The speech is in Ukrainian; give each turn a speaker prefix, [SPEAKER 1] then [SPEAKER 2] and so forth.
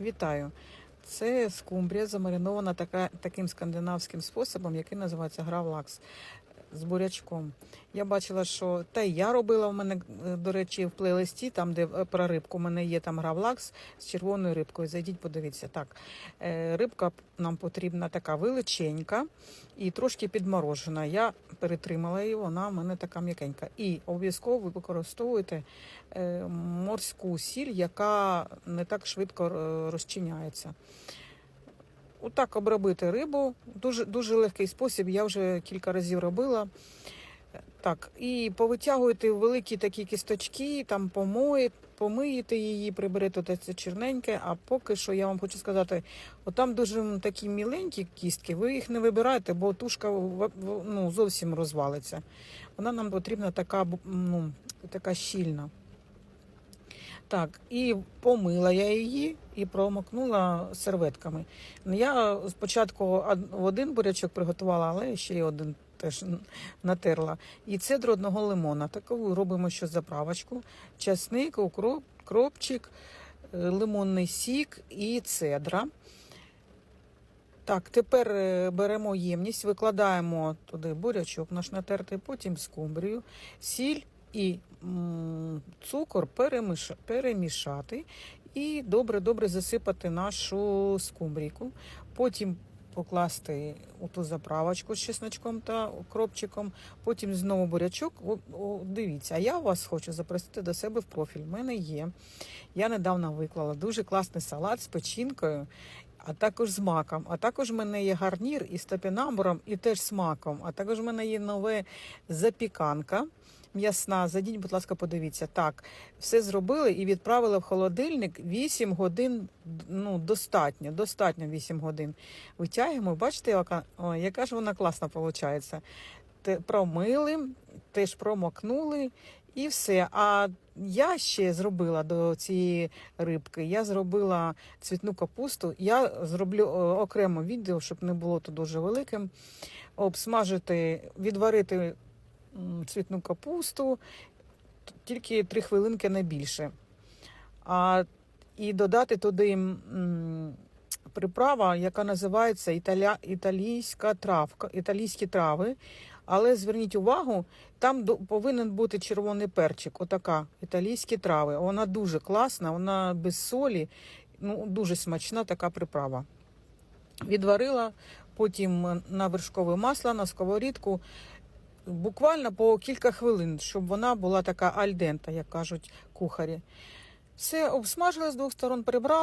[SPEAKER 1] Вітаю! Це скумбрія замаринована така, таким скандинавським способом, який називається гравлакс з бурячком. Я бачила, що та й я робила в мене, е, до речі, в плейлисті, там, де е, про рибку, у мене є там гравлакс з червоною рибкою. Зайдіть, подивіться. Так, е, рибка нам потрібна така величенька і трошки підморожена. Я перетримала її, вона в мене така м'якенька. І обов'язково ви використовуєте морську сіль, яка не так швидко розчиняється. Отак обробити рибу. Дуже, дуже легкий спосіб, я вже кілька разів робила. Так, і повитягуєте великі такі кісточки, там помоє, помиєте її, приберете те це черненьке. А поки що я вам хочу сказати, отам дуже такі міленькі кістки, ви їх не вибираєте, бо тушка ну, зовсім розвалиться. Вона нам потрібна така, ну, така щільна. Так, і помила я її і промокнула серветками. Ну, Я спочатку в один бурячок приготувала, але ще й один теж натерла. І цедру одного лимона. Таку робимо ще заправочку. Часник, укроп, кропчик, е, лимонний сік і цедра. Так, тепер е, беремо ємність, викладаємо туди бурячок наш натертий, потім скумбрію, сіль і цукор перемішати і добре-добре засипати нашу скумбрійку. Потім покласти у ту заправочку з чесночком та укропчиком, потім знову бурячок. О, о, дивіться, а я вас хочу запросити до себе в профіль. У мене є. Я недавно виклала дуже класний салат з печінкою а також з маком. А також в мене є гарнір із топінамбуром і теж з маком. А також в мене є нове запіканка м'ясна. Зайдіть, будь ласка, подивіться. Так, все зробили і відправили в холодильник 8 годин. Ну, достатньо, достатньо 8 годин. Витягуємо, бачите, яка, о, яка ж вона класна виходить. Промили, теж промокнули і все. А я ще зробила до цієї рибки. Я зробила цвітну капусту. Я зроблю окремо відео, щоб не було то дуже великим. Обсмажити, відварити цвітну капусту, тільки 3 хвилинки не більше. А, і додати туди приправа, яка називається італя, італійська травка, італійські трави. Але зверніть увагу, там повинен бути червоний перчик, отака італійські трави. Вона дуже класна, вона без солі, ну дуже смачна така приправа. Відварила, потім на вершкове масло, на сковорідку, буквально по кілька хвилин, щоб вона була така альдента, як кажуть кухарі. Все обсмажили з двох сторон, прибрали.